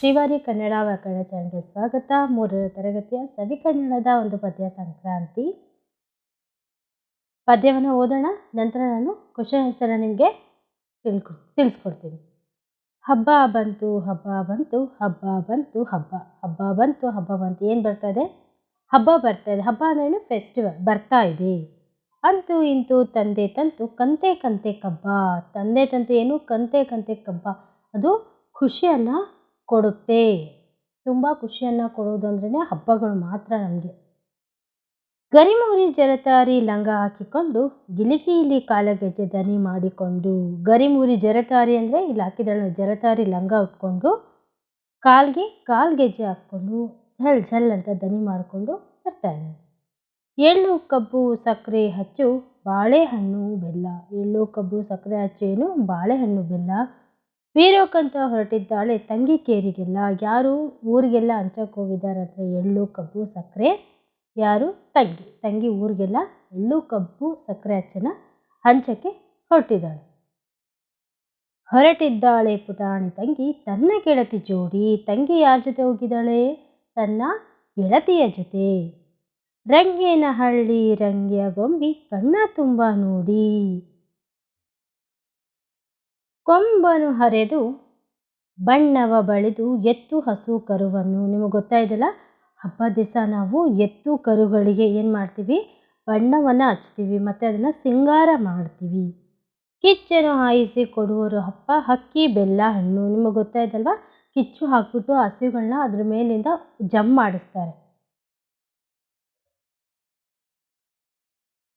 ಶ್ರೀವಾರಿ ಕನ್ನಡ ವ್ಯಾಕರಣ ಚಾನಲ್ಗೆ ಸ್ವಾಗತ. ಮೂರನೇ ತರಗತಿಯ ಸವಿಕನ್ನಡದ ಒಂದು ಪದ್ಯ ಸಂಕ್ರಾಂತಿ. ಪದ್ಯವನ್ನು ಓದೋಣ, ನಂತರ ನಾನು ಕ್ವಶನ್ ಆನ್ಸರ್ ನಿಮಗೆ ತಿಳ್ಕೊ, ತಿಳಿಸ್ಕೊಡ್ತೀನಿ. ಹಬ್ಬ ಬಂತು ಹಬ್ಬ ಬಂತು ಹಬ್ಬ ಬಂತು, ಹಬ್ಬ ಹಬ್ಬ ಬಂತು ಹಬ್ಬ ಬಂತು, ಏನು ಬರ್ತಾ ಇದೆ ಹಬ್ಬ ಬರ್ತಾ ಇದೆ ಹಬ್ಬ ಅಂದ್ರೆ ಫೆಸ್ಟಿವಲ್ ಬರ್ತಾ ಇದೆ. ಅಂತೂ ಇಂತೂ, ತಂದೆ ತಂತು, ಕಂತೆ ಕಂತೆ ಕಬ್ಬ, ತಂದೆ ತಂತು ಏನು? ಕಂತೆ ಕಂತೆ ಕಬ್ಬ, ಅದು ಖುಷಿಯನ್ನು ಕೊಡುತ್ತೆ. ತುಂಬ ಖುಷಿಯನ್ನು ಕೊಡೋದು ಅಂದ್ರೆ ಹಬ್ಬಗಳು ಮಾತ್ರ ನಮಗೆ. ಗರಿಮೂರಿ ಜರತಾರಿ ಲಂಗ ಹಾಕಿಕೊಂಡು ಗಿಲಿಗಿಲಿ ಕಾಲಗೆಜ್ಜೆ ದನಿ ಮಾಡಿಕೊಂಡು ಗರಿಮೂರಿ ಜರತಾರಿ ಅಂದರೆ ಇಲ್ಲಿ ಹಾಕಿದಳು ಜರತಾರಿ ಲಂಗ ಉಟ್ಕೊಂಡು ಕಾಲ್ಗೆ ಕಾಲ್ಗೆಜ್ಜೆ ಹಾಕ್ಕೊಂಡು ಝಲ್ ಝಲ್ ಅಂತ ದನಿ ಮಾಡಿಕೊಂಡು ಬರ್ತಾ ಇದ್ದಾರೆ. ಎಳ್ಳು, ಕಬ್ಬು ಸಕ್ಕರೆ ಹಚ್ಚು ಬಾಳೆಹಣ್ಣು, ಬೆಲ್ಲ. ಎಳ್ಳು, ಕಬ್ಬು ಸಕ್ಕರೆ ಹಚ್ಚು ಬಾಳೆಹಣ್ಣು, ಬೆಲ್ಲ. ಬೀರೋಕಂತ ಹೊರಟಿದ್ದಾಳೆ ತಂಗಿ ಕೇರಿಗೆಲ್ಲ. ಯಾರು ಊರಿಗೆಲ್ಲ ಹಂಚಕ್ಕೆ ಹೋಗಿದ್ದಾರೆ ಅಂದರೆ ಎಳ್ಳು, ಕಬ್ಬು, ಸಕ್ಕರೆ? ಯಾರು? ತಂಗಿ. ತಂಗಿ ಊರಿಗೆಲ್ಲ ಎಳ್ಳು, ಕಬ್ಬು, ಸಕ್ಕರೆ ಹಚ್ಚನ ಹಂಚಕ್ಕೆ ಹೊರಟಿದ್ದಾಳೆ. ಹೊರಟಿದ್ದಾಳೆ ಪುಟಾಣಿ ತಂಗಿ. ತನ್ನ ಗೆಳತಿ ಜೋಡಿ. ತಂಗಿ ಯಾರ ಜೊತೆ ಹೋಗಿದ್ದಾಳೆ? ತನ್ನ ಗೆಳತಿಯ ಜೊತೆ. ರಂಗೇನ ಹಳ್ಳಿ ರಂಗಿಯ ಗೊಂಬಿ ಕಣ್ಣ ತುಂಬ ನೋಡಿ. ಕೊಂಬನು ಹರಿದು ಬಣ್ಣವ ಬಳಿದು ಎತ್ತು ಹಸು ಕರುವನ್ನು. ನಿಮಗೆ ಗೊತ್ತಾಯ್ತಲ್ಲ ಹಬ್ಬ ದಿವಸ ನಾವು ಎತ್ತು ಕರುಗಳಿಗೆ ಏನು ಮಾಡ್ತೀವಿ? ಬಣ್ಣವನ್ನು ಹಚ್ತೀವಿ, ಮತ್ತು ಅದನ್ನು ಸಿಂಗಾರ ಮಾಡ್ತೀವಿ. ಕಿಚ್ಚನ್ನು ಹಾಯಿಸಿ ಕೊಡುವರು ಹಬ್ಬ. ಹಕ್ಕಿ ಬೆಲ್ಲ, ಹಣ್ಣು, ನಿಮಗೆ ಗೊತ್ತಾಯ್ತಲ್ವ ಕಿಚ್ಚು ಹಾಕ್ಬಿಟ್ಟು ಹಸುಗಳನ್ನ ಅದ್ರ ಮೇಲಿಂದ ಜಮ್ ಮಾಡಿಸ್ತಾರೆ.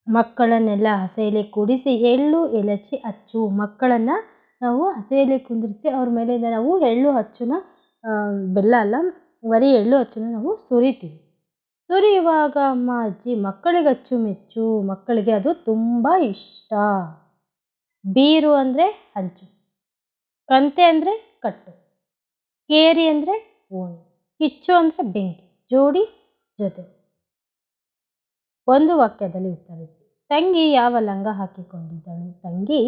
ಮಕ್ಕಳನ್ನೆಲ್ಲ ಹಸೆಯಲ್ಲಿ ಕೂಡಿಸಿ ಎಳ್ಳು, ಎಲಚಿ, ಅಚ್ಚು ಮಕ್ಕಳನ್ನು ನಾವು ಹಸೆಯಲ್ಲಿ ಕುಂದಿರಿಸಿ ಅವ್ರ ಮೇಲಿಂದ ನಾವು ಎಳ್ಳು ಹಚ್ಚುನ ಬೆಲ್ಲ ಅಲ್ಲ ಬರೀ ಎಳ್ಳು ಹಚ್ಚುನ ನಾವು ಸುರಿತೀವಿ. ಸುರಿಯುವಾಗ ಅಮ್ಮ, ಅಜ್ಜಿ, ಮಕ್ಕಳಿಗೆ ಅಚ್ಚುಮೆಚ್ಚು, ಮಕ್ಕಳಿಗೆ ಅದು ತುಂಬ ಇಷ್ಟ. ಬೀರು ಅಂದರೆ ಹಂಚು, ಕಂತೆ ಅಂದರೆ ಕಟ್ಟು, ಕೇರಿ ಅಂದರೆ ಓಣಿ ಕಿಚ್ಚು ಅಂದರೆ ಬೆಂಕಿ, ಜೋಡಿ ಜೊತೆ. ಒಂದು ವಾಕ್ಯದಲ್ಲಿ ಉತ್ತರಿಸಿ, ತಂಗಿ ಯಾವ ಲಂಗ ಹಾಕಿಕೊಂಡಿದ್ದಳು? ತಂಗಿ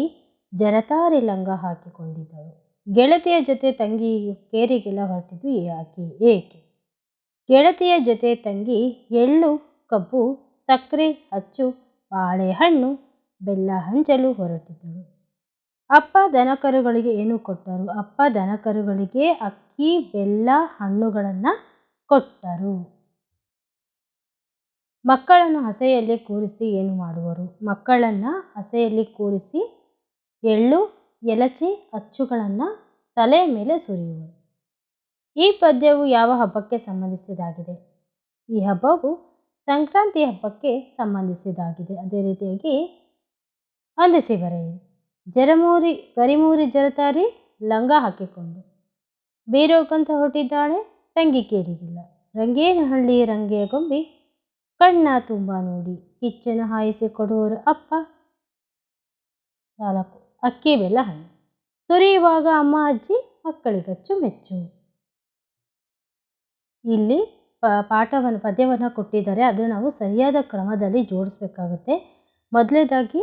ಜರತಾರಿ ಲಂಗ ಹಾಕಿಕೊಂಡಿದ್ದಳು. ಗೆಳತಿಯ ಜೊತೆ ತಂಗಿ ಕೇರಿಗೆಲ್ಲ ಹೊರಟಿದ್ದು ಯಾಕೆ? ಏಕೆ? ಗೆಳತಿಯ ಜೊತೆ ತಂಗಿ ಎಳ್ಳು, ಕಬ್ಬು, ಸಕ್ಕರೆ, ಅಚ್ಚು, ಬಾಳೆಹಣ್ಣು, ಬೆಲ್ಲ ಹಂಚಲು ಹೊರಟಿದ್ದಳು. ಅಪ್ಪ ದನಕರುಗಳಿಗೆ ಏನು ಕೊಟ್ಟರು? ಅಪ್ಪ ದನಕರುಗಳಿಗೆ ಅಕ್ಕಿ, ಬೆಲ್ಲ, ಹಣ್ಣುಗಳನ್ನು ಕೊಟ್ಟರು. ಮಕ್ಕಳನ್ನು ಹಸೆಯಲ್ಲಿ ಕೂರಿಸಿ ಏನು ಮಾಡುವರು? ಮಕ್ಕಳನ್ನು ಹಸೆಯಲ್ಲಿ ಕೂರಿಸಿ ಎಳ್ಳು ಎಲಚಿ ಅಚ್ಚುಗಳನ್ನು ತಲೆಯ ಮೇಲೆ ಸುರಿಯುವರು ಈ ಪದ್ಯವು ಯಾವ ಹಬ್ಬಕ್ಕೆ ಸಂಬಂಧಿಸಿದಾಗಿದೆ? ಈ ಹಬ್ಬವು ಸಂಕ್ರಾಂತಿ ಹಬ್ಬಕ್ಕೆ ಸಂಬಂಧಿಸಿದಾಗಿದೆ. ಅದೇ ರೀತಿಯಾಗಿ ಹೊಂದಿಸಿ ಬರೆಯಿರಿ. ಜರಮೂರಿ, ಗರಿಮೂರಿ ಜರತಾರಿ, ಲಂಗ ಹಾಕಿಕೊಂಡು. ಬೇರೋಕಂತ ಹೊಟ್ಟಿದ್ದಾಳೆ ತಂಗಿ ಕೇರಿಗಿಲ್ಲ. ರಂಗೇನಹಳ್ಳಿ ರಂಗೆಯ ಗೊಂಬಿ, ಕಣ್ಣ ತುಂಬ ನೋಡಿ, ಕಿಚ್ಚನ್ನು ಹಾಯಿಸಿ ಕೊಡುವರು ಅಪ್ಪ. ನಾಲ್ಕು. ಅಕ್ಕಿ ಬೆಲ್ಲ ಹಣ್ಣು. ಸುರಿಯುವಾಗ ಅಮ್ಮ, ಅಜ್ಜಿ, ಮಕ್ಕಳಿಗಚ್ಚು ಮೆಚ್ಚು. ಇಲ್ಲಿ ಪಾಠವನ್ನು, ಪದ್ಯವನ್ನು ಕೊಟ್ಟಿದ್ದಾರೆ. ಅದು ನಾವು ಸರಿಯಾದ ಕ್ರಮದಲ್ಲಿ ಜೋಡಿಸ್ಬೇಕಾಗುತ್ತೆ. ಮೊದಲನೇದಾಗಿ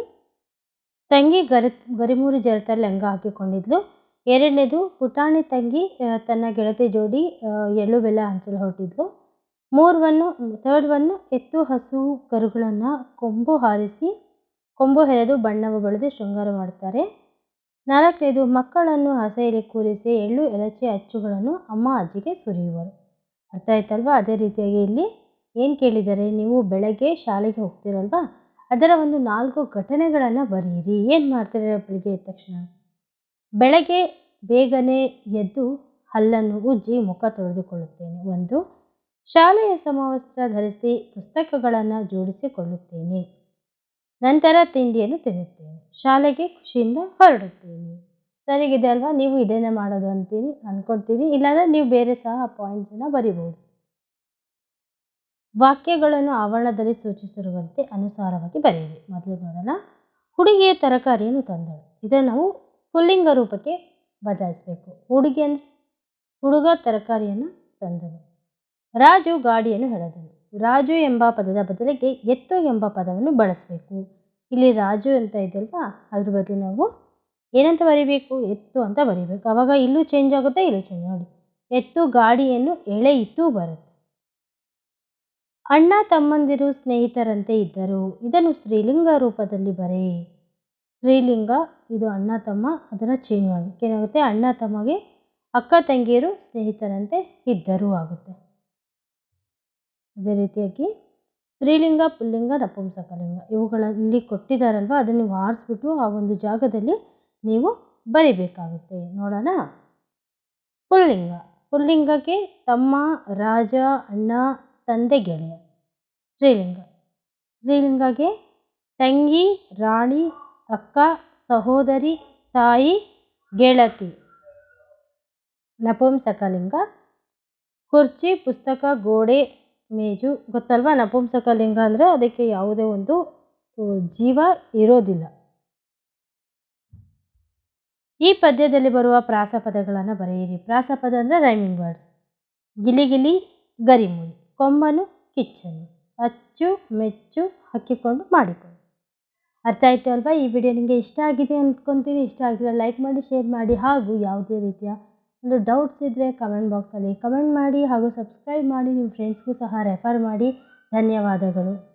ತಂಗಿ ಗರಿ, ಗರಿಮೂರಿ ಜರತ ಲಂಗ ಹಾಕಿಕೊಂಡಿದ್ಲು. ಎರಡನೇದು ಪುಟಾಣಿ ತಂಗಿ ತನ್ನ ಗೆಳತಿ ಜೋಡಿ ಎಳ್ಳು ಬೆಲ್ಲ ಹಂಚಲು ಹೊರಟಿದ್ಲು. ಮೂರವನ್ನು, ಥರ್ಡ್ವನ್ನು ಎತ್ತು ಹಸು ಕರುಗಳನ್ನು ಕೊಂಬು ಹಾರಿಸಿ ಕೊಂಬು ಹೆರೆದು ಬಣ್ಣವು ಬಳಿದು ಶೃಂಗಾರ ಮಾಡುತ್ತಾರೆ. ನಾಲ್ಕೈದು, ಮಕ್ಕಳನ್ನು ಹಸೆಯಲ್ಲಿ ಕೂರಿಸಿ ಎಳ್ಳು, ಎಲಚಿ, ಅಚ್ಚುಗಳನ್ನು ಅಮ್ಮ, ಅಜ್ಜಿಗೆ ಸುರಿಯುವರು. ಅರ್ಥ ಆಯ್ತಲ್ವಾ ಅದೇ ರೀತಿಯಾಗಿ ಇಲ್ಲಿ ಏನು ಕೇಳಿದರೆ, ನೀವು ಬೆಳಗ್ಗೆ ಶಾಲೆಗೆ ಹೋಗ್ತಿರಲ್ವಾ? ಅದರ ಒಂದು ನಾಲ್ಕು ಘಟನೆಗಳನ್ನು ಬರೆಯಿರಿ. ಏನು ಮಾಡ್ತಾರೆ ಬೆಳಿಗ್ಗೆ ಎದ್ದ ತಕ್ಷಣ? ಬೆಳಗ್ಗೆ ಬೇಗನೆ ಎದ್ದು ಹಲ್ಲನ್ನು ಉಜ್ಜಿ ಮುಖ ತೊಳೆದುಕೊಳ್ಳುತ್ತೇನೆ. ಒಂದು, ಶಾಲೆಯ ಸಮವಸ್ತ್ರ ಧರಿಸಿ ಪುಸ್ತಕಗಳನ್ನು ಜೋಡಿಸಿಕೊಳ್ಳುತ್ತೇನೆ. ನಂತರ ತಿಂಡಿಯನ್ನು ತಿನ್ನುತ್ತೇನೆ. ಶಾಲೆಗೆ ಖುಷಿಯಿಂದ ಹೊರಡುತ್ತೇನೆ. ಸರಿಗಿದೆ ಅಲ್ವಾ? ನೀವು ಇದೇನೇ ಮಾಡೋದು ಅಂತೀನಿ ಅಂದ್ಕೊಳ್ತೀನಿ ಇಲ್ಲಾಂದರೆ ನೀವು ಬೇರೆ ಸಹ ಪಾಯಿಂಟ್ಸನ್ನು ಬರಿಬೋದು. ವಾಕ್ಯಗಳನ್ನು ಆವರಣದಲ್ಲಿ ಸೂಚಿಸಿರುವಂತೆ ಅನುಸಾರವಾಗಿ ಬರೆಯಿರಿ. ಮೊದಲು ನೋಡೋಣ. ಹುಡುಗಿಯ ತರಕಾರಿಯನ್ನು ತಂದಳು. ಇದನ್ನು ನಾವು ಪುಲ್ಲಿಂಗ ರೂಪಕ್ಕೆ ಬದಲಾಯಿಸಬೇಕು. ಹುಡುಗಿ ಅಂದರೆ ಹುಡುಗ ತರಕಾರಿಯನ್ನು ತಂದನು ರಾಜು ಗಾಡಿಯನ್ನು ಎಳೆದನು ರಾಜು ಎಂಬ ಪದದ ಬದಲಿಗೆ ಎತ್ತು ಎಂಬ ಪದವನ್ನು ಬಳಸಬೇಕು. ಇಲ್ಲಿ ರಾಜು ಅಂತ ಇದೆಯಲ್ವಾ? ಅದ್ರ ಬದಲು ನಾವು ಏನಂತ ಬರಿಬೇಕು? ಎತ್ತು ಅಂತ ಬರಿಬೇಕು. ಆವಾಗ ಇಲ್ಲೂ ಚೇಂಜ್ ಆಗುತ್ತೆ, ಇಲ್ಲೂ ಚೇಂಜ್ ನೋಡಿ, ಎತ್ತು ಗಾಡಿಯನ್ನು ಎಳೆಯಿತು ಬರುತ್ತೆ. ಅಣ್ಣ ತಮ್ಮಂದಿರು ಸ್ನೇಹಿತರಂತೆ ಇದ್ದರು. ಇದನ್ನು ಸ್ತ್ರೀಲಿಂಗ ರೂಪದಲ್ಲಿ ಬರೆ. ಸ್ತ್ರೀಲಿಂಗ, ಇದು ಅಣ್ಣ ತಮ್ಮ ಅದನ್ನು ಚೇಂಜ್ ಏನಾಗುತ್ತೆ? ಅಣ್ಣ ತಮ್ಮಗೆ ಅಕ್ಕ ತಂಗಿಯರು ಸ್ನೇಹಿತರಂತೆ ಇದ್ದರು ಆಗುತ್ತೆ. ಅದೇ ರೀತಿಯಾಗಿ ಸ್ತ್ರೀಲಿಂಗ, ಪುಲ್ಲಿಂಗ, ನಪುಂಸಕಲಿಂಗ ಇವುಗಳಲ್ಲಿ ಕೊಟ್ಟಿದ್ದಾರಲ್ವ? ಅದನ್ನು ನೀವು ಆರಿಸ್ಬಿಟ್ಟು ಆ ಒಂದು ಜಾಗದಲ್ಲಿ ನೀವು ಬರಿಬೇಕಾಗುತ್ತೆ. ನೋಡೋಣ. ಪುಲ್ಲಿಂಗ. ಪುಲ್ಲಿಂಗಕ್ಕೆ ತಮ್ಮ ರಾಜ, ಅಣ್ಣ, ತಂದೆ, ಗೆಳೆಯ. ಸ್ತ್ರೀಲಿಂಗ. ಸ್ತ್ರೀಲಿಂಗಕ್ಕೆ ತಂಗಿ, ರಾಣಿ, ಅಕ್ಕ, ಸಹೋದರಿ, ತಾಯಿ, ಗೆಳತಿ. ನಪುಂಸಕಲಿಂಗ. ಕುರ್ಚಿ, ಪುಸ್ತಕ, ಗೋಡೆ ಮೇಜು ಗೊತ್ತಲ್ವಾ? ನಪುಂಸಕಲಿಂಗ ಅಂದರೆ ಅದಕ್ಕೆ ಯಾವುದೇ ಒಂದು ಜೀವ ಇರೋದಿಲ್ಲ. ಈ ಪದ್ಯದಲ್ಲಿ ಬರುವ ಪ್ರಾಸಪದಗಳನ್ನು ಬರೆಯಿರಿ. ಪ್ರಾಸಪದ ಅಂದರೆ ರೈಮಿಂಗ್ ವರ್ಡ್ಸ್ ಗಿಲಿಗಿಲಿ ಗರಿಮುರಿ ಕೊಮ್ಮನು ಕಿಚ್ಚನು. ಅಚ್ಚು ಮೆಚ್ಚು ಹಾಕಿಕೊಂಡು ಮಾಡಿಕೊಂಡು. ಅರ್ಥ ಆಯಿತು ಅಲ್ವಾ ಈ ವಿಡಿಯೋ ನಿಮಗೆ ಇಷ್ಟ ಆಗಿದೆ ಅಂದ್ಕೊಂತೀನಿ. ಇಷ್ಟ ಆಗಿಲ್ಲ ಲೈಕ್ ಮಾಡಿ ಶೇರ್ ಮಾಡಿ. ಹಾಗೂ ಯಾವುದೇ ರೀತಿಯ ಒಂದು ಡೌಟ್ಸ್ ಇದ್ದರೆ ಕಮೆಂಟ್ ಬಾಕ್ಸಲ್ಲಿ ಕಮೆಂಟ್ ಮಾಡಿ ಹಾಗೂ ಸಬ್ಸ್ಕ್ರೈಬ್ ಮಾಡಿ ನಿಮ್ಮ ಫ್ರೆಂಡ್ಸ್ಗೂ ಸಹ ರೆಫರ್ ಮಾಡಿ. ಧನ್ಯವಾದಗಳು.